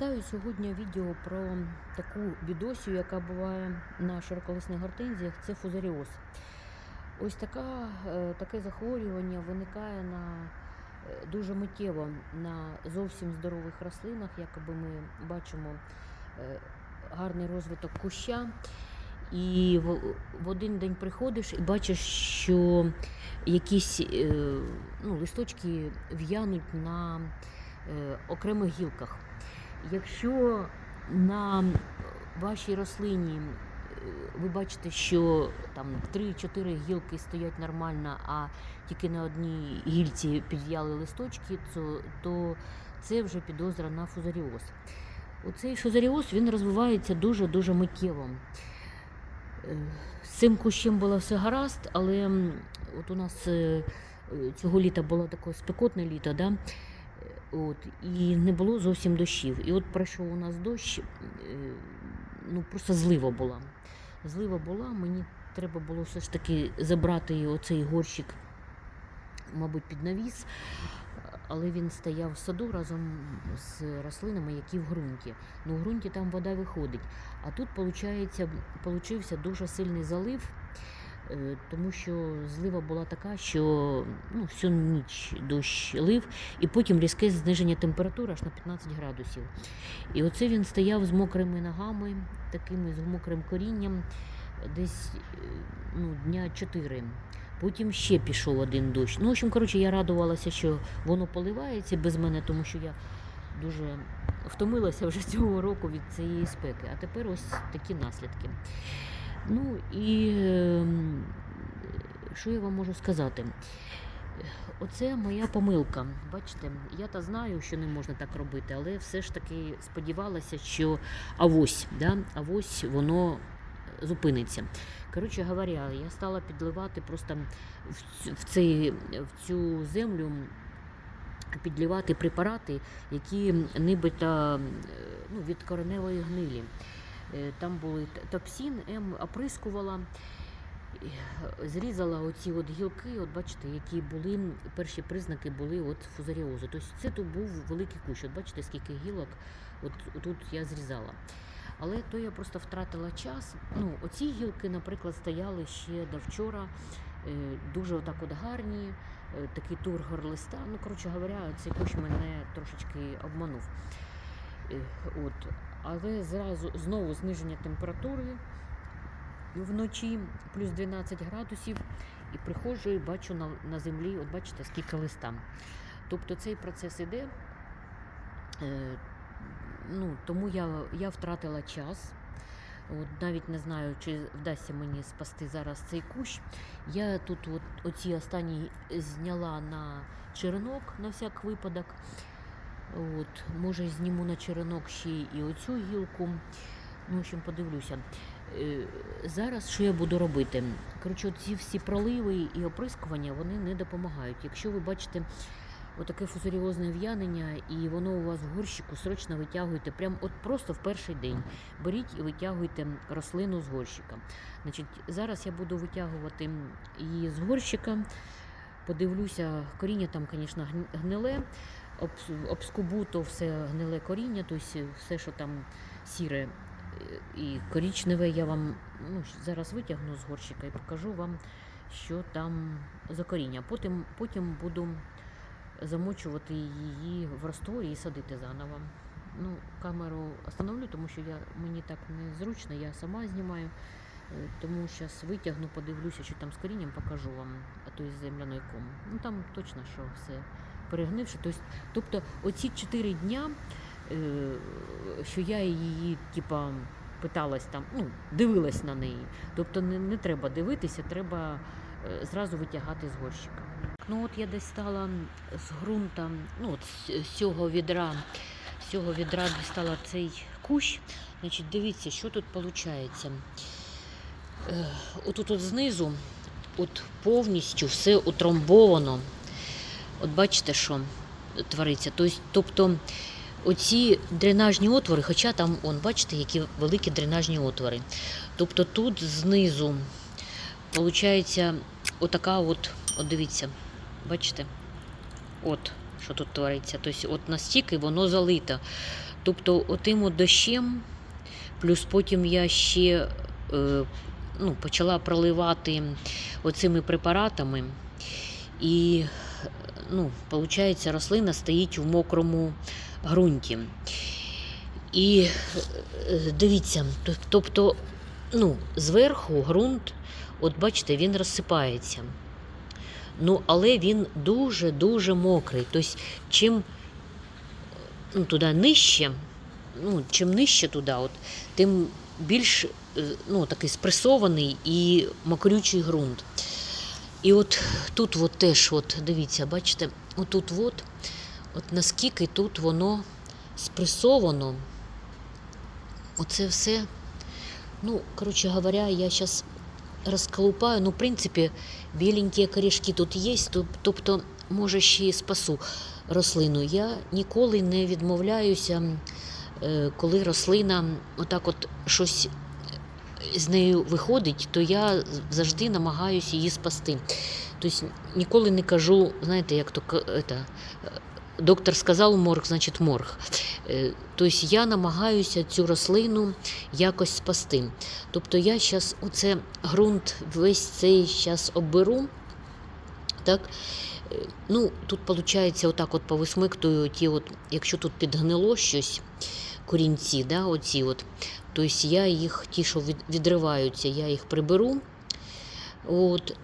Вітаю сьогодні відео про таку бідосію, яка буває на широколисних гортензіях. Це фузаріоз. Ось така, е, таке захворювання виникає на е, дуже миттєво на зовсім здорових рослинах. Якоби ми бачимо е, гарний розвиток куща. І в, один день приходиш і бачиш, що якісь ну, листочки в'януть на окремих гілках. Якщо на вашій рослині ви бачите, що там 3-4 гілки стоять нормально, а тільки на одній гільці підв'яли листочки, то, це вже підозра на фузаріоз. Оцей фузаріоз він розвивається дуже-дуже миттєво. Е, З цим кущем було все гаразд, але от у нас е, цього літа було таке спекотне літо, да? От, і не було зовсім дощів. І от пройшов у нас дощ, е, ну просто злива була. Злива була, мені треба було все ж таки забрати оцей горщик, мабуть, під навіс, але він стояв в саду разом з рослинами, які в ґрунті. Ну, в ґрунті там вода виходить. А тут, виходить, получився дуже сильний залив. Е, Тому що злива була така, що ну, всю ніч дощ лив, і потім різке зниження температури аж на 15 градусів. І оце він стояв з мокрими ногами, такими з мокрим корінням, десь е, ну, дня 4. Потім ще пішов один дощ. Ну, в общем, коротше, я радувалася, що воно поливається без мене, тому що я дуже втомилася вже цього року від цієї спеки. А тепер ось такі наслідки. Ну і ем, що я вам можу сказати? Оце моя помилка. Бачите, я та знаю, що не можна так робити, але все ж таки сподівалася, що авось, да, авось воно зупиниться. Коротше говоря, я стала підливати просто в цей, в цю землю. Підлівати препарати, які нібито е, ну, від кореневої гнилі. Е, Там були т- токсин, М оприскувала, зрізала оці от гілки, от бачите, які були, перші признаки були от фузаріозу. Тобто це тут був великий кущ. От бачите, скільки гілок от, тут я зрізала. Але то я просто втратила час. Ну, оці гілки, наприклад, стояли ще до вчора, е, дуже отак от гарні, е, такий тургор листа. Ну, коротше говоря, цей кущ мене трошечки обманув. Е, От. Але зразу знову зниження температури вночі, плюс 12 градусів, і приходжу і бачу на, на землі, от бачите, скільки листа. Тобто цей процес іде. Е, ну, тому я, я втратила час. От навіть не знаю, чи вдасться мені спасти зараз цей кущ. Я тут от, оці останні зняла на черенок на всяк випадок. От, може, зніму на черенок ще і оцю гілку. Ну, в общем, подивлюся. Е, Зараз що я буду робити? Коротше, ці всі проливи і оприскування вони не допомагають. Якщо ви бачите отаке фузаріозне в'янення, і воно у вас в горщику, срочно витягуйте, прям от просто в перший день. Беріть і витягуйте рослину з горщика. Значить, зараз я буду витягувати її з горщика. Подивлюся, коріння там, звісно, гниле, об- обскубу то все гниле коріння, тобто все, що там сіре е, і корічневе, я вам ну, зараз витягну з горщика і покажу вам, що там за коріння. Потім, потім буду замочувати її в растворі і садити заново. Ну, камеру остановлю, тому що я, мені так незручно, я сама знімаю. Е, Тому зараз витягну, подивлюся, що там з корінням, покажу вам, а то із земляної ком. Ну там точно, що все перегнивши. Тобто, оці чотири дня, е, що я її, типа, питалась там, ну, дивилась на неї. Тобто не, не треба дивитися, треба е, зразу витягати з горщика. Ну от я десь стала з ґрунта, ну от з цього відра, з цього відра дістала цей кущ. Значить, дивіться, що тут виходить. Е, Отут от знизу от повністю все утрамбовано. От бачите, що твориться. Тобто, оці дренажні отвори, хоча там, он, бачите, які великі дренажні отвори. Тобто тут знизу, виходить, отака от, от дивіться, бачите? От, що тут твориться. Тобто, от настільки воно залито. Тобто, отим от дощем, плюс потім я ще е, ну, почала проливати оцими препаратами. І, ну, виходить, рослина стоїть в мокрому ґрунті. І е, дивіться, тобто, ну, зверху ґрунт, от бачите, він розсипається. Ну, але він дуже-дуже мокрий. Тобто, чим ну, туди нижче, ну, чим нижче туди, от, тим більш е, ну, такий спресований і мокрючий ґрунт. І от тут от теж, от, дивіться, бачите, отут от, от наскільки тут воно спресовано. Оце все. Ну, коротше говоря, я зараз розколупаю. Ну, в принципі, біленькі корішки тут є, тобто, може, ще й спасу рослину. Я ніколи не відмовляюся, е, коли рослина отак от щось з нею виходить, то я завжди намагаюся її спасти. Тобто ніколи не кажу, знаєте, як то это, е, доктор сказав морг, значить морг. Е, Тобто я намагаюся цю рослину якось спасти. Тобто я зараз оце ґрунт весь цей зараз оберу. Так? Е, Ну, тут виходить, отак от повисмиктую ті, от, якщо тут підгнило щось, корінці, да, оці от, тобто я їх, ті, що відриваються, я їх приберу. От,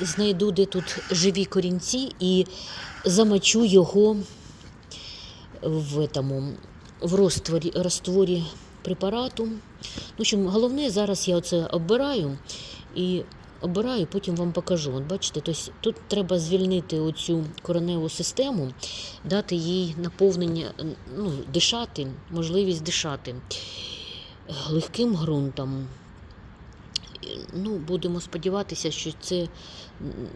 знайду, де тут живі корінці, і замочу його в, этому, в розтворі, розтворі препарату. Ну, В общем, головне, зараз я оце оббираю і обираю, потім вам покажу. От бачите, тобто тут треба звільнити оцю кореневу систему, дати їй наповнення, ну, дишати, можливість дишати легким ґрунтом. Ну, будемо сподіватися, що це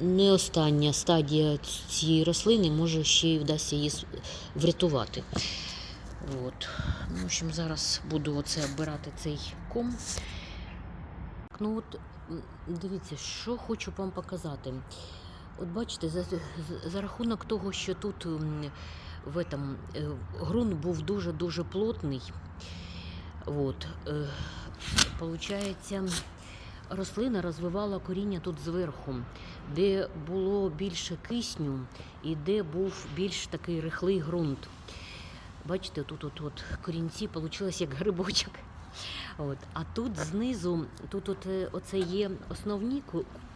не остання стадія цієї рослини, може ще й вдасться її врятувати. От. Ну, в общем, зараз буду оце обирати цей ком. Ну от дивіться, що хочу вам показати. От бачите, за, за, рахунок того, що тут в этом, е, ґрунт був дуже-дуже плотний. От, е, получається, рослина розвивала коріння тут зверху, де було більше кисню і де був більш такий рихлий ґрунт. Бачите, тут от корінці вийшло як грибочок. От. А тут знизу, тут от, е, оце є основні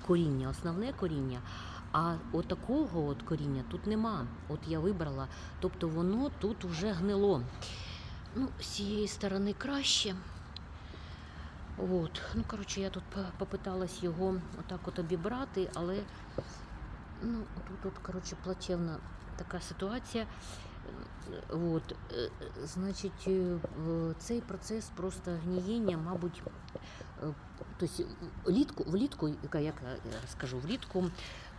коріння, основне коріння, а от такого от коріння тут нема. От я вибрала, тобто воно тут вже гнило. Ну, з цієї сторони краще. От. Ну, коротше, я тут попиталась його отак от обібрати, але ну, тут, от, коротше, плачевна така ситуація. От, е, значить, е, цей процес просто гнієння, мабуть, тобто влітку, влітку, яка як я скажу, влітку,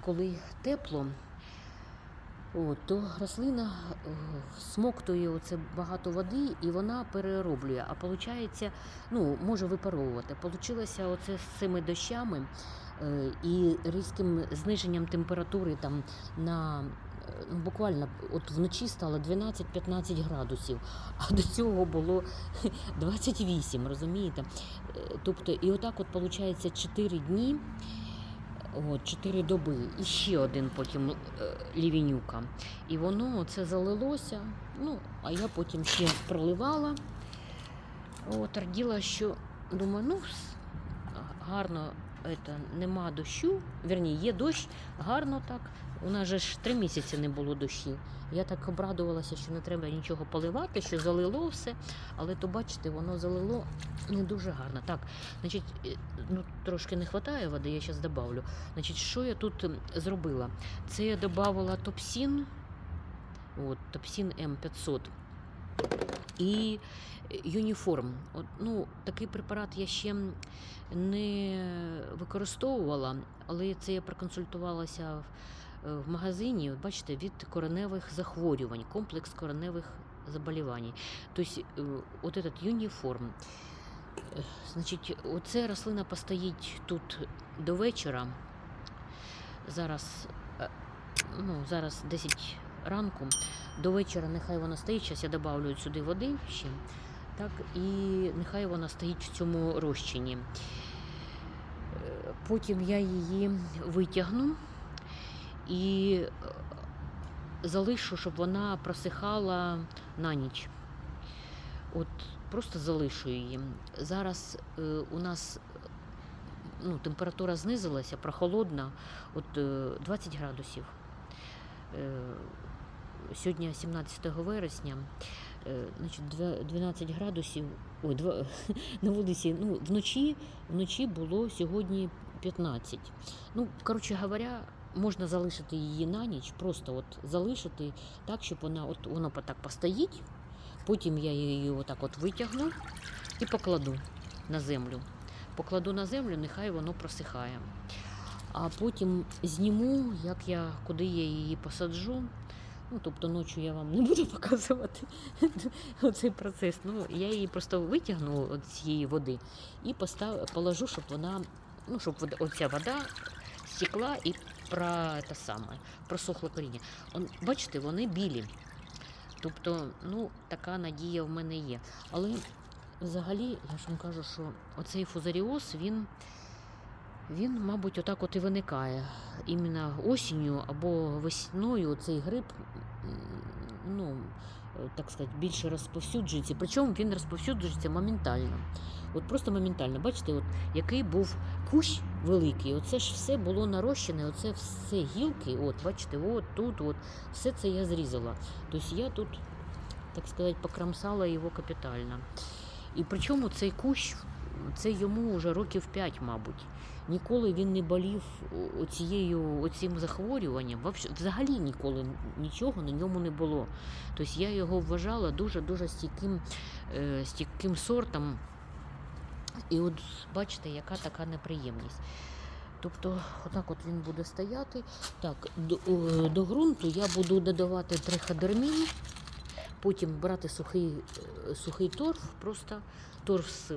коли тепло, от, то рослина е, смоктує оце багато води і вона перероблює. А виходить, ну, може випаровувати. Получилося оце з цими дощами е, і різким зниженням температури там на буквально от вночі стало 12-15 градусів, а до цього було 28, розумієте? Е, Тобто, і отак от виходить 4 дні. От, 4 доби, і ще один потім е, лівінюка. І воно це залилося. Ну, а я потім ще проливала. От, раділа, що думаю, ну, гарно это, нема дощу. Вірні, є дощ, гарно так. У нас же ж три місяці не було дощі. Я так обрадувалася, що не треба нічого поливати, що залило все. Але то, бачите, воно залило не дуже гарно. Так, значить, е, ну, трошки не вистачає води, я зараз добавлю. Значить, що я тут зробила? Це я додавала топсін, от, топсін М500 і юніформ. От, ну, такий препарат я ще не використовувала, але це я проконсультувалася в, е, магазині. Бачите, від кореневих захворювань, комплекс кореневих заболівань. Тобто, от этот юніформ. Е, Значить, оце рослина постоїть тут до вечора. Зараз, ну, зараз ранку. До вечора нехай вона стоїть. Зараз я додавлю сюди води ще. Так, і нехай вона стоїть в цьому розчині. Потім я її витягну і е, залишу, щоб вона просихала на ніч. От просто залишу її. Зараз е, у нас ну, температура знизилася, прохолодна, от е, 20 градусів. Е, сьогодні 17 вересня, е, значить, 12 градусів. Ой, два, на вулиці, ну, вночі, вночі було сьогодні 15. Ну, коротше говоря, можна залишити її на ніч, просто от залишити так, щоб вона от воно так постоїть. Потім я її отак от витягну і покладу на землю. Покладу на землю, нехай воно просихає. А потім зніму, як я, куди я її посаджу. Ну, тобто ночі я вам не буду показувати цей процес. Ну, я її просто витягну з цієї води і постав, положу, щоб вона, ну, щоб оця вода стекла і про те саме, просохло коріння. Он, бачите, вони білі. Тобто, ну, така надія в мене є. Але взагалі, я ж вам кажу, що оцей фузаріоз, він, він, мабуть, отак от і виникає. Іменно осінню або весною цей гриб, ну, так сказати, більше розповсюджується. Причому він розповсюджується моментально. От просто моментально. Бачите, от який був кущ великий, оце ж все було нарощене, оце все гілки, от, бачите, от тут, от, все це я зрізала. Тобто я тут, так сказати, покромсала його капітально. І причому цей кущ, це йому вже років 5, мабуть. Ніколи він не болів оцією, оцим захворюванням. Взагалі ніколи нічого на ньому не було. Тобто я його вважала дуже-дуже стійким, е, стійким сортом. І от бачите, яка така неприємність. Тобто, отак от він буде стояти. Так, до, до ґрунту я буду додавати триходермін, потім брати сухий, е, сухий торф, просто торф з,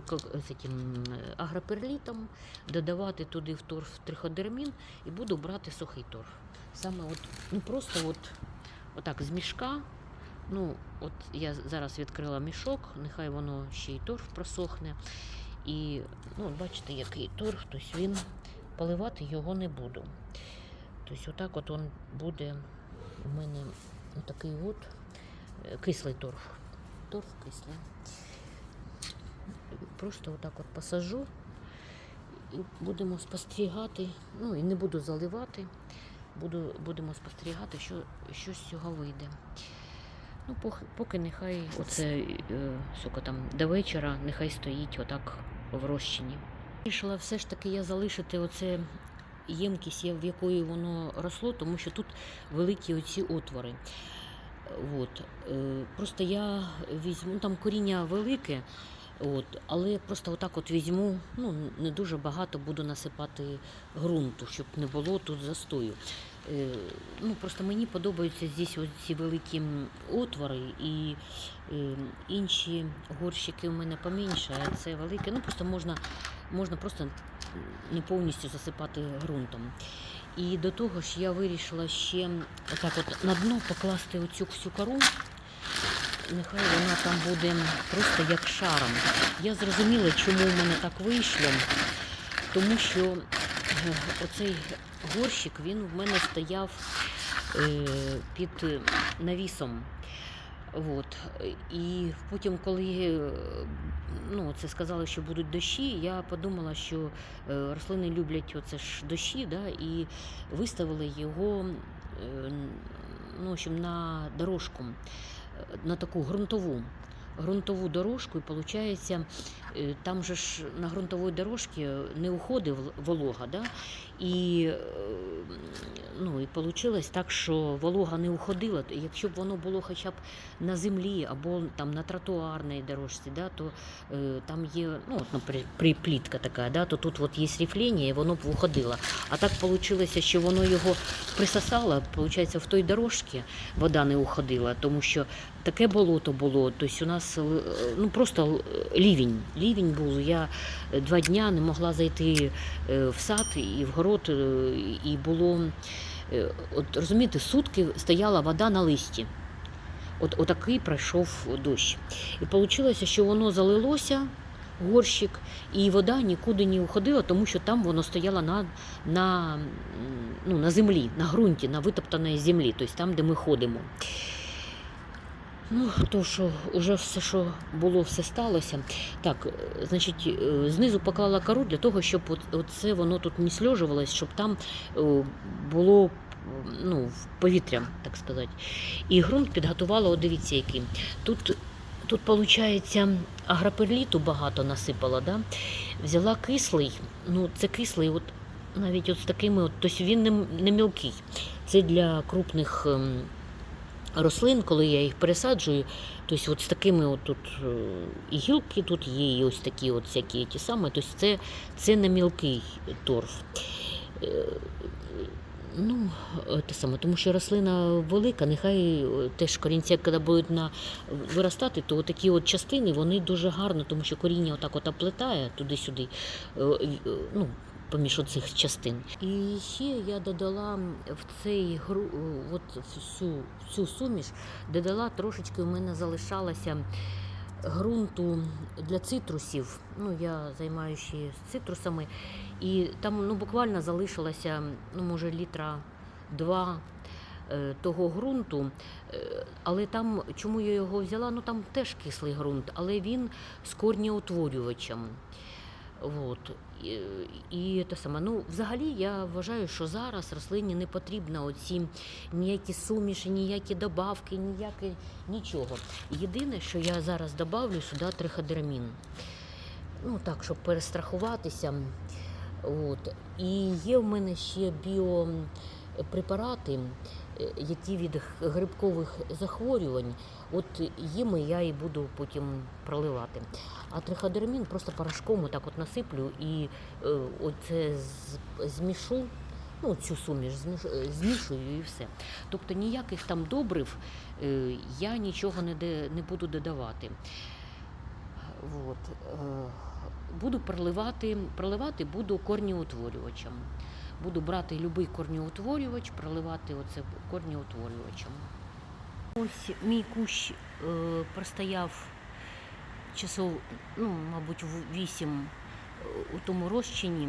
этим, е, агроперлітом, додавати туди в торф триходермін і буду брати сухий торф. Саме от, ну просто от, отак з мішка. Ну, от я зараз відкрила мішок, нехай воно ще й торф просохне. І ну, бачите, який торф, тобто він поливати його не буду. Тобто отак от він буде у мене такий от е, кислий торф. Торф кислий. Просто отак от посажу і будемо спостерігати. Ну і не буду заливати. Буду, будемо спостерігати, що, що з цього вийде. Ну, поки, поки нехай оце е, сука, там, до вечора нехай стоїть отак в розчині. Вирішила все ж таки я залишити оце ємкість, в якої воно росло, тому що тут великі оці отвори. От. Е, Просто я візьму, там коріння велике, от, але просто отак от візьму, ну, не дуже багато буду насипати ґрунту, щоб не було тут застою. Е, Ну, просто мені подобаються здесь ці великі отвори і е, інші горщики у мене поменше, а це велике. Ну, просто можна, можна просто не повністю засипати ґрунтом. І до того ж я вирішила ще отак от на дно покласти оцю всю кору. Нехай вона там буде просто як шаром. Я зрозуміла, чому в мене так вийшло, тому що оцей горщик він в мене стояв е, під е, навісом. От. І потім, коли е, ну, це сказали, що будуть дощі, я подумала, що рослини люблять оце ж дощі, да, і виставили його ну, в на дорожку, на таку ґрунтову. Ґрунтову дорожку, і виходить, там же ж на ґрунтовій дорожці не уходить волога, да? І, е, ну, і вийшло так, що волога не уходила. Якщо б воно було хоча б на землі або там на тротуарній дорожці, да, то е, там є, ну, от, наприклад, при- плітка така, да, то тут от є рифлення, і воно б уходило. А так вийшло, що воно його присосало, виходить, в той дорожці вода не уходила, тому що таке болото було. Тобто у нас е, ну, просто лівень. Лівень був. Я два дня не могла зайти е, в сад і в город, е, і було Е, От розумієте, сутки стояла вода на листі. От отакий пройшов дощ. І вийшло, що воно залилося, горщик, і вода нікуди не уходила, тому що там воно стояло на, на, ну, на землі, на ґрунті, на витоптаній землі, тобто там, де ми ходимо. Ну, то, що вже все, що було, все сталося. Так, е, значить, е, знизу поклала кору для того, щоб оце воно тут не сльожувалось, щоб там е, було ну, в повітря, так сказати. І ґрунт підготувала, от дивіться, який. Тут, тут виходить, агроперліту багато насипала, да? взяла кислий, ну це кислий, от навіть от з такими, от, тобто він не, не мілкий. Це для крупних. Рослин, коли я їх пересаджую, тобто от з такими от тут е, і гілки тут є, і ось такі от всякі ті самі, тобто це, це не мілкий торф. Е, Ну, те саме, тому що рослина велика, нехай е, теж корінця, коли будуть на, виростати, то такі от частини вони дуже гарно, тому що коріння отак от оплетає туди-сюди, ну, поміж оцих частин. І ще я додала в цей е, от всю, всю суміш, додала трошечки, у мене залишалося ґрунту для цитрусів. Ну, я займаюся цитрусами, і там ну, буквально залишилося, ну, може, літра два е, того ґрунту. Е, Але там, чому я його взяла? Ну там теж кислий ґрунт, але він з корнеутворювачем. От. І, і те саме. Ну, взагалі, я вважаю, що зараз рослині не потрібно оці ніякі суміші, ніякі добавки, ніякі нічого. Єдине, що я зараз добавлю сюди триходермін. Ну так, щоб перестрахуватися. От. І є в мене ще біопрепарати, е, які від грибкових захворювань. От їми я і буду потім проливати. А триходермін просто порошком отак от насиплю і е, оце змішу. Ну, цю суміш е, змішую і все. Тобто ніяких там добрив е, я нічого не, не буду додавати. От. Буду проливати, проливати буду корнеутворювачем. Буду брати будь-який корнеутворювач, проливати оце корнеутворювачем. Ось мій кущ е, простояв часов, ну, мабуть, в 8 у тому розчині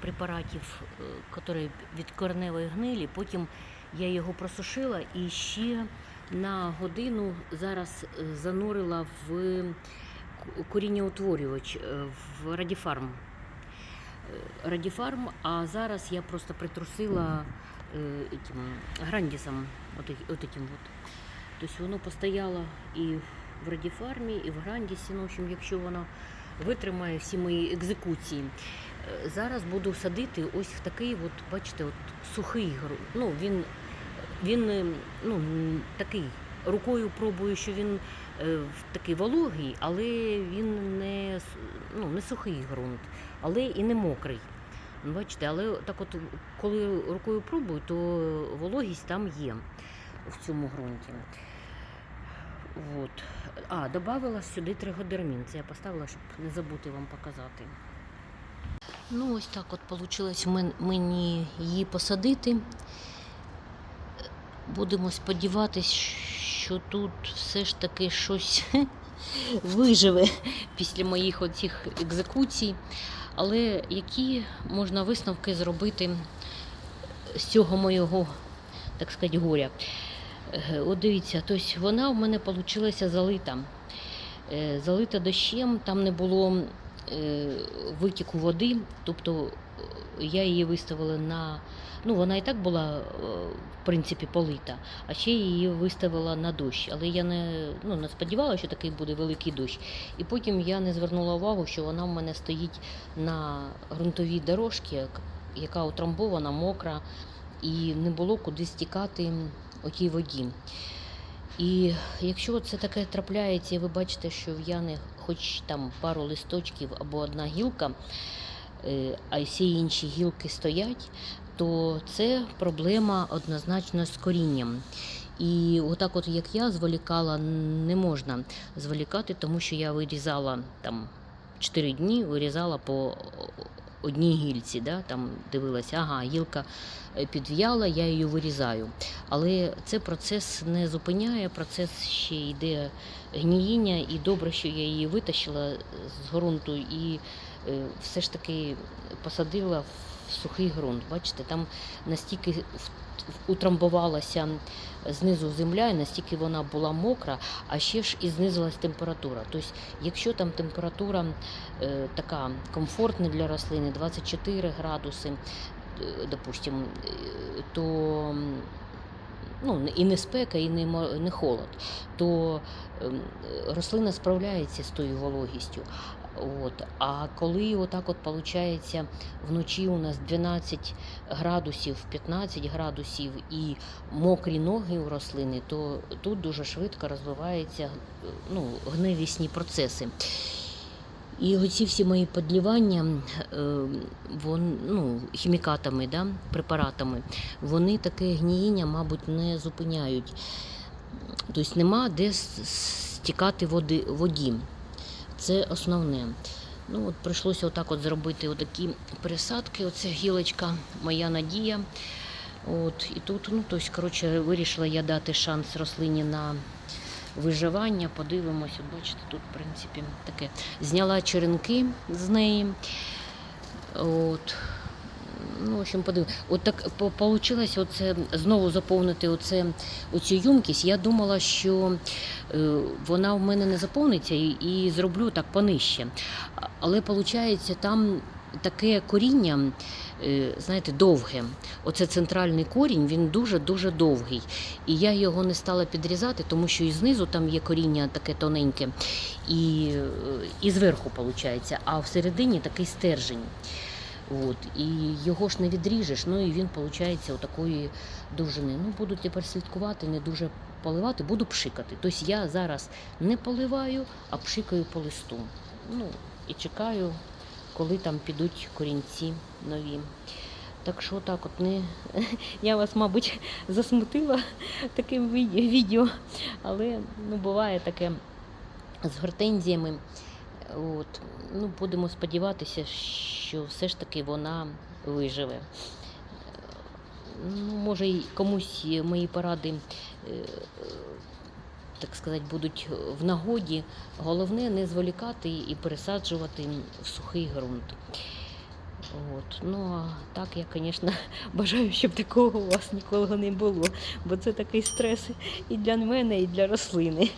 препаратів, е, які від корневої гнилі. Потім я його просушила і ще на годину зараз е, занурила в е, в радіфарм. Е, Радіфарм, а зараз я просто притрусила е, этим, грандісом, от, от этим вот. Тобто воно постояло і в радіфармі, і в грандісі. Ну, в общем, якщо воно витримає всі мої екзекуції. Е, Зараз буду садити ось в такий, от, бачите, от сухий. Ну, він, він е, ну, такий. Рукою пробую, що він е, такий вологий, але він не, ну, не сухий ґрунт, але і не мокрий. Бачите, але так от, коли рукою пробую, то вологість там є в цьому ґрунті. От. А, додавала сюди тригодермін. Це я поставила, щоб не забути вам показати. Ну, ось так от вийшло мені її посадити. Будемо сподіватися, що тут все ж таки щось виживе після моїх оцих екзекуцій. Але які можна висновки зробити з цього моєго, так сказати, горя? Е, От дивіться, тобто вона в мене вийшла залита. Е, Залита дощем, там не було е, витіку води, тобто я її виставила на. Ну, вона і так була, в принципі, полита, а ще її виставила на дощ. Але я не, ну, не сподівалася, що такий буде великий дощ. І потім я не звернула увагу, що вона в мене стоїть на ґрунтовій дорожці, яка утрамбована, мокра, і не було куди стікати отій воді. І якщо це таке трапляється, і ви бачите, що в Яни хоч там пару листочків або одна гілка, е, а всі інші гілки стоять, то це проблема однозначно з корінням. І отак, от як я зволікала, не можна зволікати, тому що я вирізала там 4 дні, вирізала по одній гільці. Да? Там дивилася, ага, гілка е, підв'яла, я її вирізаю. Але це процес не зупиняє, процес ще йде гніїння, і добре, що я її витащила з ґрунту і е, все ж таки посадила в сухий ґрунт. Бачите, там настільки утрамбувалася знизу земля, і настільки вона була мокра, а ще ж і знизилась температура. Тобто, якщо там температура е, така комфортна для рослини, 24 градуси, е, допустим, е, то ну, і не спека, і не, не холод, то рослина справляється з тою вологістю. От. А коли отак от виходить, вночі у нас 12 градусів, 15 градусів і мокрі ноги у рослини, то тут дуже швидко розвиваються ну, гнилісні процеси. І оці всі мої подлівання е, вон, ну, хімікатами, да, препаратами, вони таке гніїння, мабуть, не зупиняють. Тобто нема де стікати води, воді. Це основне. Ну, от прийшлося отак от зробити отакі пересадки. Оце гілочка, моя надія. От, і тут, ну, тобто, коротше, вирішила я дати шанс рослині на виживання. Подивимось, бачите, тут, в принципі, таке. Зняла черенки з неї. От. Ну, в общем, подив... От так вийшло оце, знову заповнити оце, оцю юмкість. Я думала, що е, вона в мене не заповниться і, і зроблю так понижче. Але виходить, там таке коріння, е, знаєте, довге. Оце центральний корінь, він дуже-дуже довгий. І я його не стала підрізати, тому що і знизу там є коріння таке тоненьке, і, е, і зверху виходить, а всередині такий стержень. От, і його ж не відріжеш, ну і він виходить отакої довжини. Ну, буду тепер слідкувати, не дуже поливати, буду пшикати. Тобто я зараз не поливаю, а пшикаю по листу. Ну, і чекаю, коли там підуть корінці нові. Так що так от не я вас, мабуть, засмутила таким відео- але ну, буває таке з гортензіями. От, ну, будемо сподіватися, що все ж таки вона виживе. Ну, може, комусь мої поради, е, так сказати, будуть в нагоді. Головне не зволікати і пересаджувати в сухий ґрунт. От. Ну, а так я, звісно, бажаю, щоб такого у вас ніколи не було, бо це такий стрес і для мене, і для рослини.